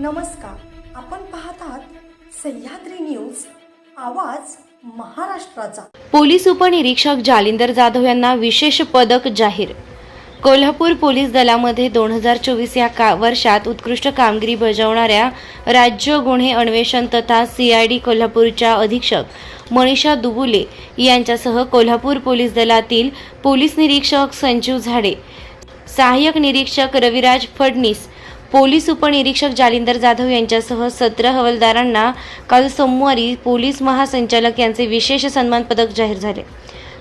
नमस्कार. आपण पाहत आहात सह्याद्री न्यूज आवाज महाराष्ट्राचा. पोलीस उपनिरीक्षक जालिंदर जाधव यांना विशेष पदक जाहीर. कोल्हापूर पोलीस दलामध्ये दोन हजार चोवीस या का वर्षात उत्कृष्ट कामगिरी बजावणाऱ्या राज्य गुन्हे अन्वेषण तथा सी आय डी कोल्हापूरच्या अधीक्षक मनीषा दुबुले यांच्यासह कोल्हापूर पोलीस दलातील पोलीस निरीक्षक संजीव झाडे सहाय्यक निरीक्षक रविराज फडणीस पोलीस उपनिरीक्षक जालिंदर जाधव यांच्यासह सतरा हवालदारांना काल सोमवारी पोलीस महासंचालक यांचे विशेष सन्मान पदक जाहीर झाले.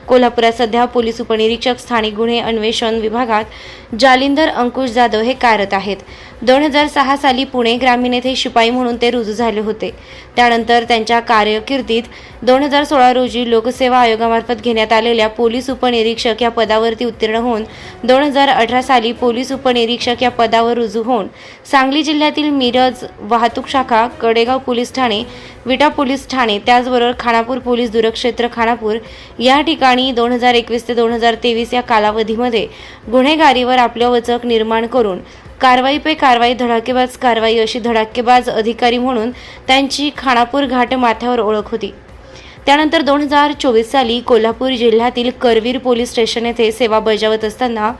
कोल्हापुरात सध्या पोलीस उपनिरीक्षक स्थानिक गुन्हे अन्वेषण विभागात जालिंदर अंकुश जाधव हे कार्यरत आहेत. दोन हजार सहा साली पुणे ग्रामीण येथे शिपाई म्हणून ते रुजू झाले होते. त्यानंतर त्यांच्या कार्यकिर्दीत दोन हजार सोळा रोजी लोकसेवा आयोगामार्फत घेण्यात आलेल्या पोलीस उपनिरीक्षक या पदावरती उत्तीर्ण होऊन दोन हजार अठरा साली पोलीस उपनिरीक्षक या पदावर रुजू होऊन सांगली जिल्ह्यातील मिरज वाहतूक शाखा कडेगाव पोलीस ठाणे विटा पोलीस ठाणे त्याचबरोबर खानापूर पोलीस दूरक्षेत्र खानापूर या ठिकाणी दोन हजार एकवीस ते दोन हजार तेवीस या कालावधीमध्ये गुन्हेगारीवर आपलं वचक निर्माण करून कारवाई पे कारवाई धडाकेबाज कारवाई अशी धडाकेबाज अधिकारी म्हणून त्यांची खानापूर घाट माथ्यावर ओळख होती. त्यानंतर दोन हजार चोवीस साली कोल्हापूर जिल्ह्यातील करवीर पोलीस स्टेशन येथे सेवा बजावत असताना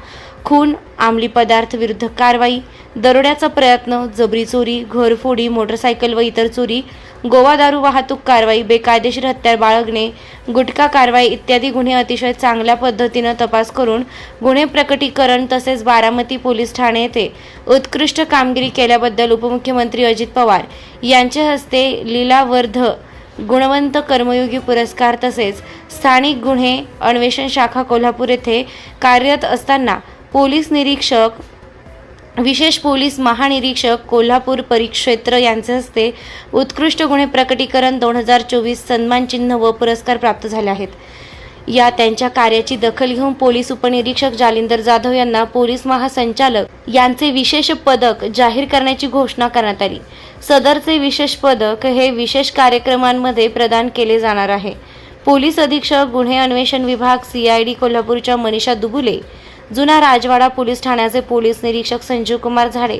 खून अंमली पदार्थ विरुद्ध कारवाई दरोड्याचा प्रयत्न जबरी चोरी घरफोडी मोटरसायकल व इतर चोरी गोवा दारू वाहतूक कारवाई बेकायदेशीर हत्यार बाळगणे गुटखा कारवाई इत्यादी गुन्हे अतिशय चांगल्या पद्धतीनं तपास करून गुन्हे प्रकटीकरण तसेच बारामती पोलीस ठाणे येथे उत्कृष्ट कामगिरी केल्याबद्दल उपमुख्यमंत्री अजित पवार यांच्या हस्ते लीलावर्ध गुणवंत कर्मयोगी पुरस्कार तसेच स्थानिक गुन्हे अन्वेषण शाखा कोल्हापूर येथे कार्यरत असताना पोलीस निरीक्षक विशेष पोलीस महानिरीक्षक कोल्हापूर परिक्षेत्र यांचे हस्ते उत्कृष्ट गुन्हे प्रकटीकरण दोन हजार चोवीस सन्मानचिन्ह व पुरस्कार प्राप्त झाले आहेत. या त्यांच्या कार्याची दखल घेऊन पोलीस उपनिरीक्षक जालिंदर जाधव यांना पोलीस महासंचालक यांचे विशेष पदक जाहीर करण्याची घोषणा करण्यात आली. सदरचे विशेष पदक हे विशेष कार्यक्रमांमध्ये प्रदान केले जाणार आहे. पोलीस अधीक्षक गुन्हे अन्वेषण विभाग सीआयडी कोल्हापूरच्या मनीषा दुबुले जुना राजवाडा पोलीस ठाण्याचे पोलीस निरीक्षक संजीव कुमार झाडे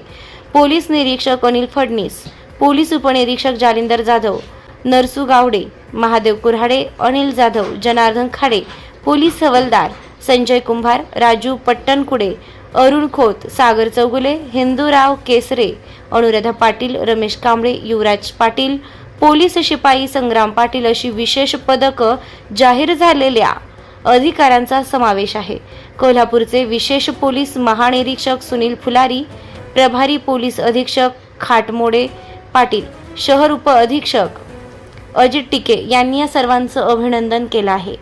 पोलीस निरीक्षक अनिल फडणीस पोलीस उपनिरीक्षक जालिंदर जाधव नरसू गावडे महादेव कुऱ्हाडे अनिल जाधव जनार्दन खाडे पोलीस हवलदार संजय कुंभार राजू पट्टणकुडे अरुण खोत सागर चौगुले हिंदूराव केसरे अनुराधा पाटील रमेश कांबळे युवराज पाटील पोलीस शिपाई संग्राम पाटील अशी विशेष पदकं जाहीर झालेल्या अधिकाऱ्यांचा समावेश आहे. कोल्हापूरचे विशेष पोलीस महानिरीक्षक सुनील फुलारी प्रभारी पोलीस अधीक्षक खाटमोडे पाटील शहर उप अधीक्षक अजित टिके यांनी या सर्वांचं अभिनंदन केलं आहे.